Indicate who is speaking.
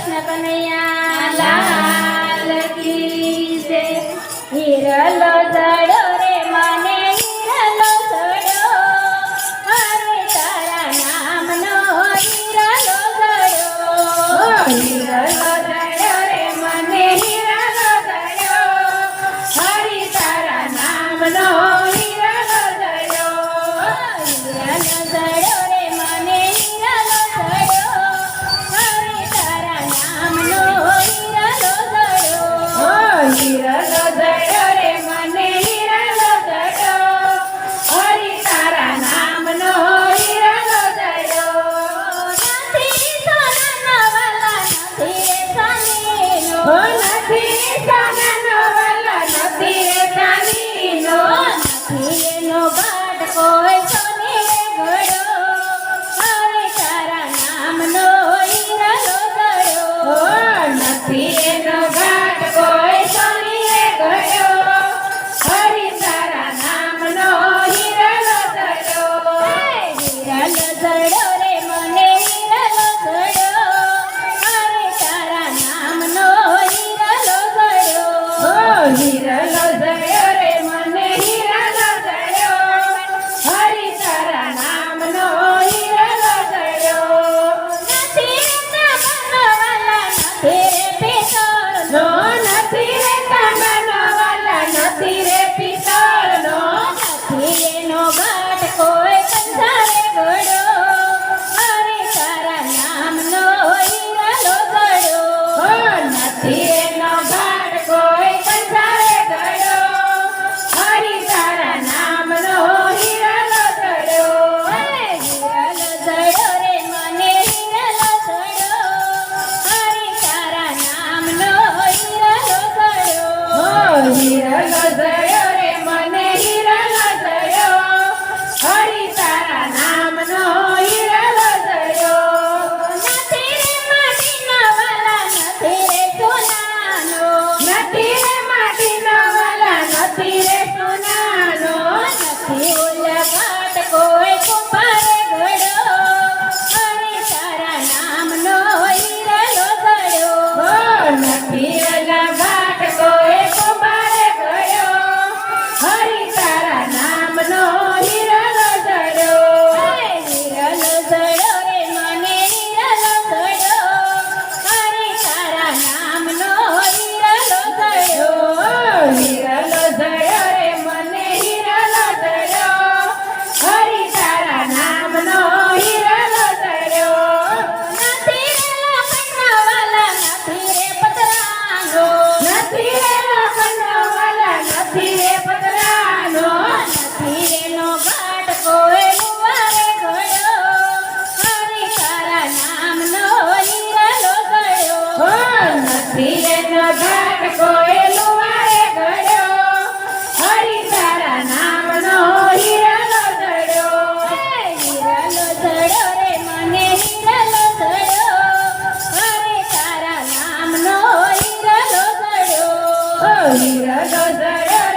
Speaker 1: કૃષ્ણ કનૈયા, લાલ કી જય. હિરલો જડો રે માને, હિરલો જડો અરે તારા નામનો હિરલો જડો હિરલો જડો રે મને, હિરલો જડો હરી તારા Thank. Oh, you're
Speaker 2: a good